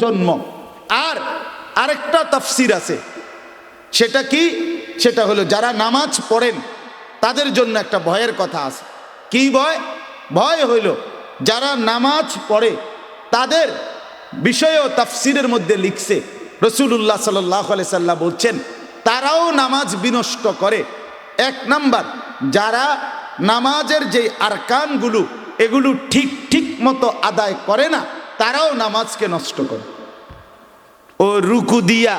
জন্ম। আর আরেকটা তাফসির আছে। সেটা কি? সেটা হলো, যারা নামাজ পড়েন, তাদের জন্য একটা ভয়ের কথা আছে। কি ভয়? ভয় হইল, যারা নামাজ পড়ে, তাদের বিষয়েও তাফসিরের মধ্যে লিখছে। রসুল্লাহ সাল্লাহ সাল্লাম বলছেন, তারাও নামাজ বিনষ্ট করে। এক নাম্বার, যারা নামাজের যে আরকানগুলো, এগুলো ঠিক ঠিক মতো আদায় করে না তারাও নামাজকে নষ্ট করে। ও রুকু দিয়া,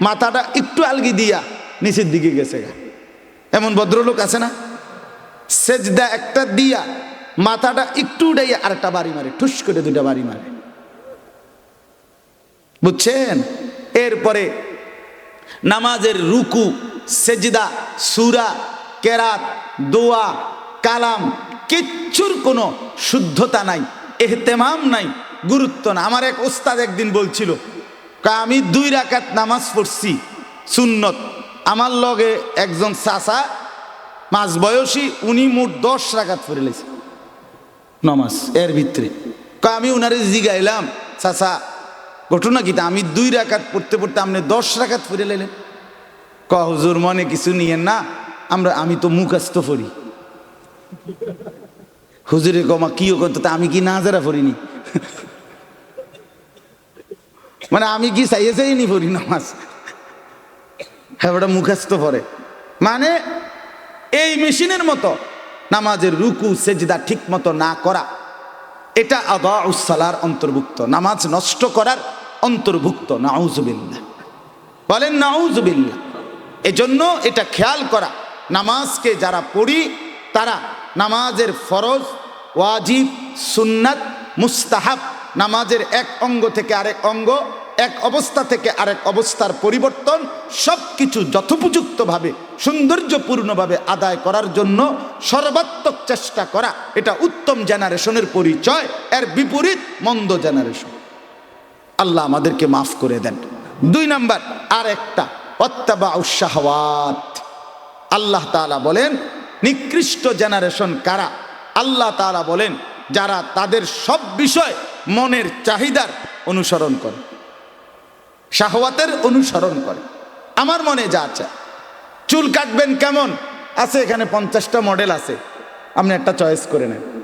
মাথাটা একটু আলগি দিয়া নিচের দিকে গেছে গা। এমন ভদ্রলোক আছে না? সেজদা একটা দিয়া মাথাটা একটু উঠাইয়া আরেকটা বাড়ি মারে, ঠুস করে দুটা বাড়ি মারে। বুঝছেন? এরপরে নামাজের রুকু, সেজদা, সুরা, কেরাত, দোয়া, কালাম, কিচ্ছুর কোনো শুদ্ধতা নাই, এহতেমাম নাই। গুরুত্ব না। আমার এক ওস্তাদ একদিন বলছিল "কা, আমি দুই রাকাত নামাজ পড়ছি সুন্নত। আমার লগে একজন চাচা মাঝ বয়সী উনি মোট দশ রাকাত পড়ে লেছে নমাজ এর ভিতরে। আমি উনারে জিগাইলাম চাচা ঘটনা কি? আমি দুই রাকাত পড়তে পড়তে আপনি দশ রাকাত পড়ে লেলেন। ক হুজুর মনে কিছু নিয়েন না আমরা আমি তো মুখাস্ত পড়ি। হুজুরে কমা কিও করতো তা? আমি কি না যারা পড়িনি? মানে আমি কি চাইয়ে চাইনি পড়ি নামাজ? হ্যাঁ ওটা মুখাস্ত পড়ে মানে এই মেশিনের মতো নামাজের রুকু, সেজদা ঠিক মতো না করা, এটা আদা উসালার অন্তর্ভুক্ত। নামাজ নষ্ট করার অন্তর্ভুক্ত নাউজবিল্লা বলেন নাউজবিল্লা এজন্য এটা খেয়াল করা, নামাজকে যারা পড়ি, তারা নামাজের ফরজ, ওয়াজিব, সুন্নাত, মুস্তাহাব, নামাজের এক অঙ্গ থেকে আরেক অঙ্গ এক অবস্থা থেকে আরেক অবস্থার পরিবর্তন সব কিছু যথোপযুক্তভাবে, সৌন্দর্যপূর্ণভাবে আদায় করার জন্য সর্বাত্মক চেষ্টা করা, এটা উত্তম জেনারেশনের পরিচয়, এর বিপরীত মন্দ জেনারেশন। আল্লাহ আমাদেরকে মাফ করে দেন। দুই নাম্বার আর একটা অত্যাবা উৎসাহওয়াত আল্লাহ তাআলা বলেন, নিকৃষ্ট জেনারেশন কারা? আল্লাহ তাআলা বলেন, যারা তাদের সব বিষয় মনের চাহিদার অনুসরণ করে। শাহওয়াতের অনুসরণ করে। আমার মনে যা আছে। চুল কাটবেন কেমন? আছে এখানে পঞ্চাশটা মডেল আছে। আপনি একটা চয়েস করে নেন।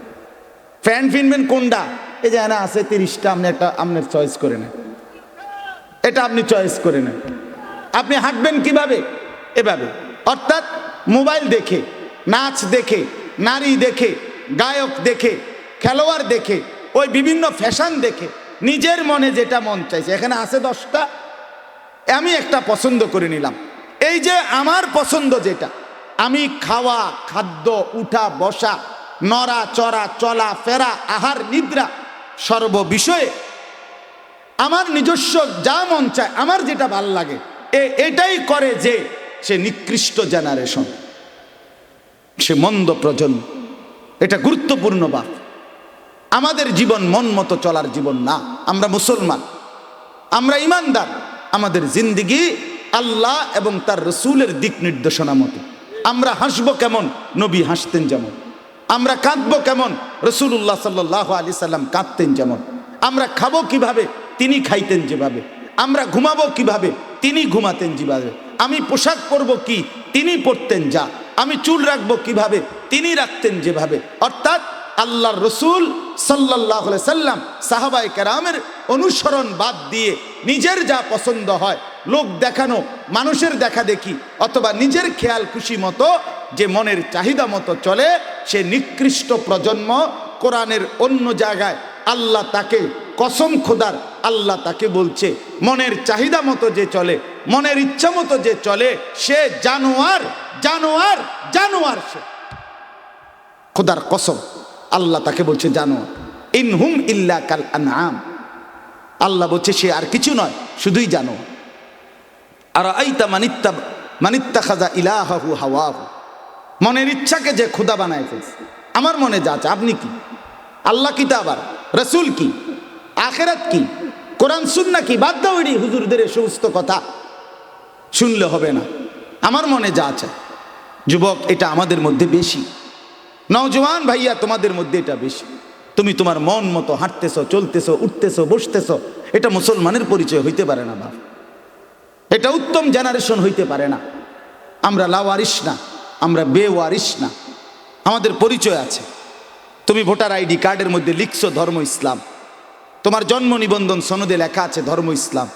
ফ্যান ফিনবেন কোনটা? এই যে না আছে তিরিশটা, আপনি একটা আপনার চয়েস করে নেন। এটা আপনি চয়েস করে নেন। আপনি হাঁটবেন কীভাবে? এভাবে। অর্থাৎ মোবাইল দেখে, নাচ দেখে, নারী দেখে, গায়ক দেখে, খেলোয়াড় দেখে, ওই বিভিন্ন ফ্যাশন দেখে নিজের মনে যেটা মন চাইছে। এখানে আছে দশটা। আমি একটা পছন্দ করে নিলাম। এই যে আমার পছন্দ যেটা, আমি খাওয়া, খাদ্য, উঠা, বসা, নড়া, চড়া, চলা, ফেরা, আহার, নিদ্রা সর্ব বিষয়ে আমার নিজস্ব যা মন চায়, আমার যেটা ভালো লাগে, এ এটাই করে যে সে নিকৃষ্ট জেনারেশন সে মন্দ প্রজন্ম। এটা গুরুত্বপূর্ণ বাপ আমাদের জীবন মন মতো চলার জীবন না। আমরা মুসলমান। আমরা ইমানদার। আমাদের জিন্দিগি আল্লাহ এবং তার রসুলের দিক নির্দেশনা মতো। আমরা হাসব কেমন? নবী হাসতেন যেমন। আমরা কাঁদবো কেমন? রসুল্লাহ সাল্লাহ আলি সাল্লাম কাঁদতেন যেমন। আমরা খাব কীভাবে? তিনি খাইতেন যেভাবে। আমরা ঘুমাবো কীভাবে? তিনি ঘুমাতেন যেভাবে। আমি পোশাক পরবো কি? তিনি পরতেন যা। আমি চুল রাখব কীভাবে? তিনি রাখতেন যেভাবে। অর্থাৎ আল্লাহর রসুল সাল্লাহ সাল্লাম সাহাবাই কেরামের অনুসরণ বাদ দিয়ে নিজের যা পছন্দ হয়, লোক দেখানো, মানুষের দেখা দেখি অথবা নিজের খেয়াল খুশি মতো যে মনের চাহিদা মতো চলে, সে নিকৃষ্ট প্রজন্ম কোরআনের অন্য জায়গায় আল্লাহ তাকে কসম খোদার আল্লাহ তাকে বলছে, মনের চাহিদা মতো যে চলে, মনের ইচ্ছা মতো যে চলে, সে জানোয়ার জানোয়ার জানোয়ার সে। খোদার কসম। আল্লাহ তাকে বলছে জানোয়ার ইনহুম ইল্লা কাল আনআম। আল্লাহ বলছে, সে আর কিছু নয়, শুধুই জানো। আর আইতা মানিত্তা মানিত্তা খাজা ইলাহু হাওয়াহু। মনের ইচ্ছাকে যে খুদা বানায় ফেলছে। আমার মনে যা আছে, আপনি কি? আল্লাহ কি আবার? রসুল কি? আখেরাত কি? কোরআন, সুন্না কি? বাদ দাও এটি, হুজুরদের সমস্ত কথা। শুনলে হবে না। আমার মনে যা আছে। যুবক, এটা আমাদের মধ্যে বেশি। নওজওয়ান ভাইয়া, তোমাদের মধ্যে এটা বেশি। তুমি তোমার মন মতো হাঁটতেছো, চলতেছো, উঠতেছো, বসতেছো, এটা মুসলমানের পরিচয় হইতে পারে না, বাপ। এটা উত্তম জেনারেশন হইতে পারে না। আমরা লাওয়ারিস না, আমরা বেওয়ারিস না। আমাদের পরিচয় আছে। তুমি ভোটার আইডি কার্ডের মধ্যে লিখছো ধর্ম ইসলাম। তোমার জন্ম নিবন্ধন সনদে লেখা আছে ধর্ম ইসলাম।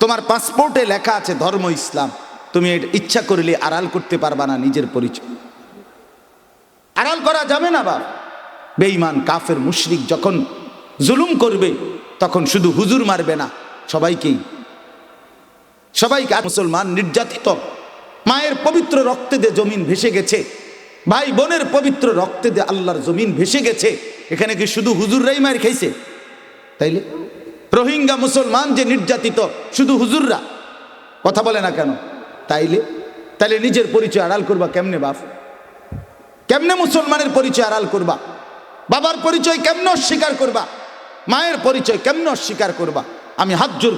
তোমার পাসপোর্টে লেখা আছে ধর্ম ইসলাম। তুমি এটা ইচ্ছা করলে আড়াল করতে পারবা না নিজের পরিচয়। আড়াল করা যাবে না বা বেঈমান, কাফের, মুশরিক যখন জুলুম করবে, তখন শুধু হুজুর মারবে না, সবাইকেই। সবাইকে মুসলমান, নির্যাতিত। মায়ের পবিত্র রক্তে দিয়ে জমিন ভেসে গেছে। ভাই বোনের পবিত্র রক্তে দিয়ে আল্লাহর জমিন ভেসে গেছে। এখানে কি শুধু হুজুররাই মায়ের খাইছে? তাইলে? রোহিঙ্গা, মুসলমান যে নির্যাতিত, শুধু হুজুররা। কথা বলে না কেন? তাইলে? তাইলে নিজের পরিচয় আড়াল করবা কেমনে বাপ? কেমনে মুসলমানের পরিচয় আড়াল করবা? বাবার পরিচয় কেমনে অস্বীকার করবা? মায়ের পরিচয় কেমন অস্বীকার করবা? আমি হাত জোর